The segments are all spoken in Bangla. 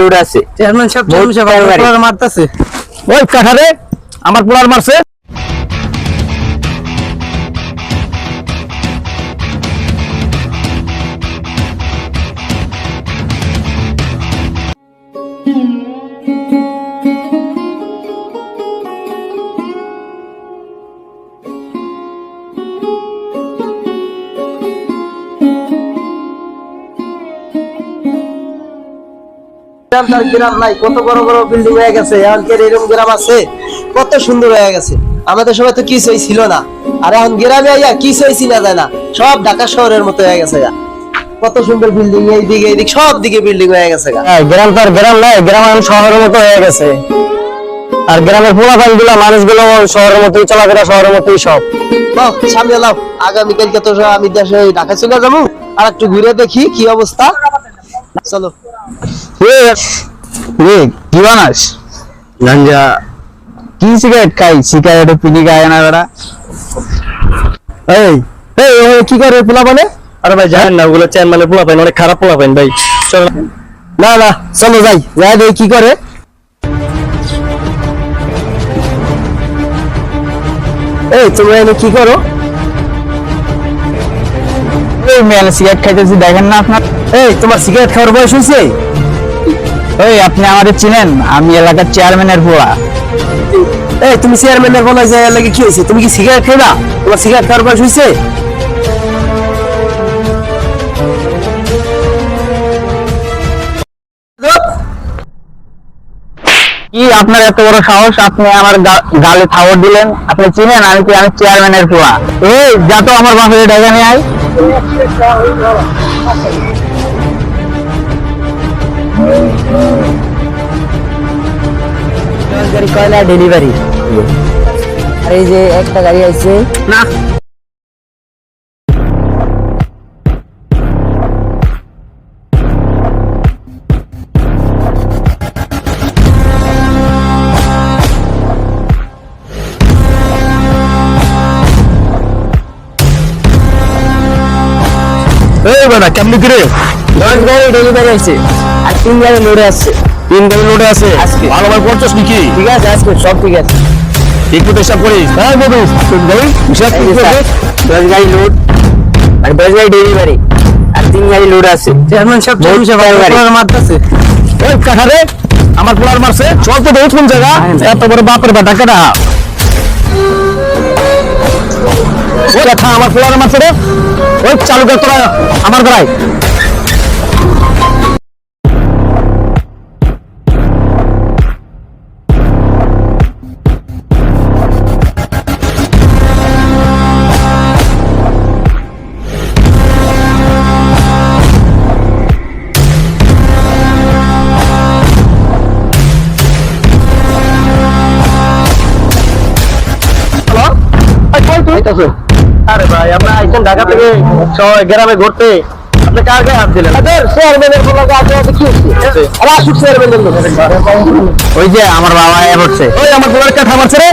লোড আছে। চেয়ারম্যান সাহেব চেয়ারম্যান সাহেব। মারতাছে। ওই কাঠারে আমার পোলার মারছে। গ্রাম তার গ্রাম নাই কত বড় বড় বিল্ডিং হয়ে গেছে এখন কি আর এরকম গ্রাম আছে কত সুন্দর হয়ে গেছে। আমাদের সময় তো কিছুই ছিল না। আর এখন গ্রামে আইয়া কিছুই চিনা যায় না। সব ঢাকা শহরের মতো হয়ে গেছে কত সুন্দর বিল্ডিং এই দিকে এই দিক সব দিকে বিল্ডিং হয়ে গেছে হ্যাঁ, গ্রাম গ্রাম নয় গ্রাম এখন শহরের মতো হয়ে গেছে। আর গ্রামের পোলাপানগুলো মানুষগুলো শহরের মতোই চলাফেরা শহরের মতোই সব। সামনে লাও আগামীকালকে তো আমি দেশে ঢাকা চলে যাব। আর একটু ঘুরে দেখি কি অবস্থা। চলো। রে কি বানাস? গাঞ্জা। কি সিগারেট খাই? সিগারেট পিনি খায় না বেড়া। এই এই ও কি করে পোলা বলে? আরে ভাই জানেন না ওগুলো চেন মানে পোলা পাইন অনেক খারাপ পোলা পাইন ভাই। চলো। না না চলো যাই যাই দেখি কি করে। এই তোমরা এনে কি করো? এই মেয়ে সিগারেট খাইতেছি দেখেন না আপনার। এই তোমার সিগারেট খাওয়ার বয়স হয়েছে ওই আপনি আমাদের চিনেন? আমি এলাকার চেয়ারম্যানের বুয়া এই তুমি চেয়ারম্যানের বলা যে লাগে কি হয়েছে? তুমি কি সিগারেট খাইবা? তোমার সিগারেট খাওয়ার বয়স হয়েছে? কি আপনার এত বড় সাহস? আপনি আমার গালে থাওয়ার দিলেন। আপনি চিনেন আমি কি আমি চেয়ারম্যানের পোয়া এই যা তো আমার বাপের টাকা নিয়ে আয়। গাড়ি কয়লা ডেলিভারি আর এই যে একটা গাড়ি আছে না। এই বেটা কেমনি করে? দশ গাড়ি ডেলিভারি আছে আর তিন গাড়ি লোডে আসছে। তিন গাড়ি লোডে আছে। আজকে। ভালো ভাই করছস নাকি? ঠিক আছে আজকে সব ঠিক আছে। একটু হিসাব করিস হ্যাঁ বধু তোর গাড়ি হিসাব এই কি যে দশ গাড়ি লোড আর দশ গাড়ি ডেলিভারি আর তিন গাড়ি লোড আছে। চেয়ারম্যান সাহেব চেয়ারম্যান সাহেব আপনারা মারতাছে ওই কাঠারে আমার পোলার মারছে। চল তো দেখুন কোন জায়গা। এত বড় বাপের বেটা কেটা ওই কথা আমার পোলার মারছে রে। ওই চালু কর তোরা আমার আরে ভাই আমরা আইছেন ঢাকা থেকে গ্রামে ঘুরতে। আপনি কার গায়ে হাত দিলেন? চেয়ারম্যানের পোলাকে হাতে হাতে কি হচ্ছে আরে আসুক চেয়ারম্যানের ওই যে আমার বাবা এ ওই আমার পোলার কাঠা মারছে রে।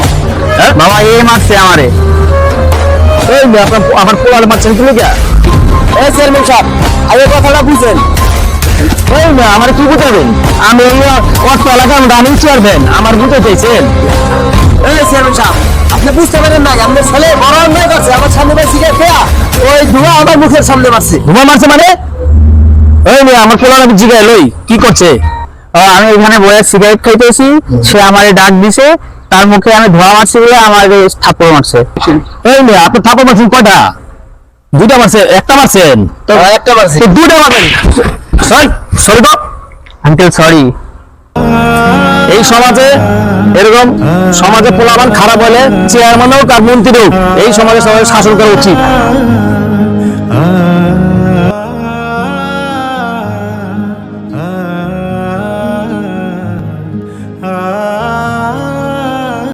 বাবা এ মারছে আমারে। আপনার আমার পোলার মারছেন কি লিখা এই চেয়ারম্যান সাহেব আগে কথাটা বুঝেন। ওই আমার কি বুঝাবেন? আমি অর্থ এলাকার রানিং চেয়ারম্যান আমার বুঝতে চাইছেন এই চেয়ারম্যান সাহেব আপনি বুঝতে পারেন না আপনার ছেলে বড় অন্যায় করছে আমার সামনে ভাই সিগারেট খেয়া। ওই ধোঁয়া আমার মুখের সামনে মারছে। ঘুমা মারছে মানে? ওই মেয়ে, আমার পোলার আমি জিগায় লই কি করছে? আমি এখানে বয়ে সিগারেট খাইতেছি সে আমারে ডাক দিছে তার মুখে আমি ধোয়া মারছি বলে আমার থাপ্পড় মারছে। এই মেয়ে, আপনি থাপা মারছেন কয়টা? দুটা মারছে একটা মারছেন? তো একটা মারছে। তো দুইটা মারবেন। সরি তো। আঙ্কেল সরি এই সমাজে এরকম সমাজে পোলাবান খারাপ হলে চেয়ারম্যান হোক আর মন্ত্রী হোক, এই সমাজে সবাই শাসন করা উচিত।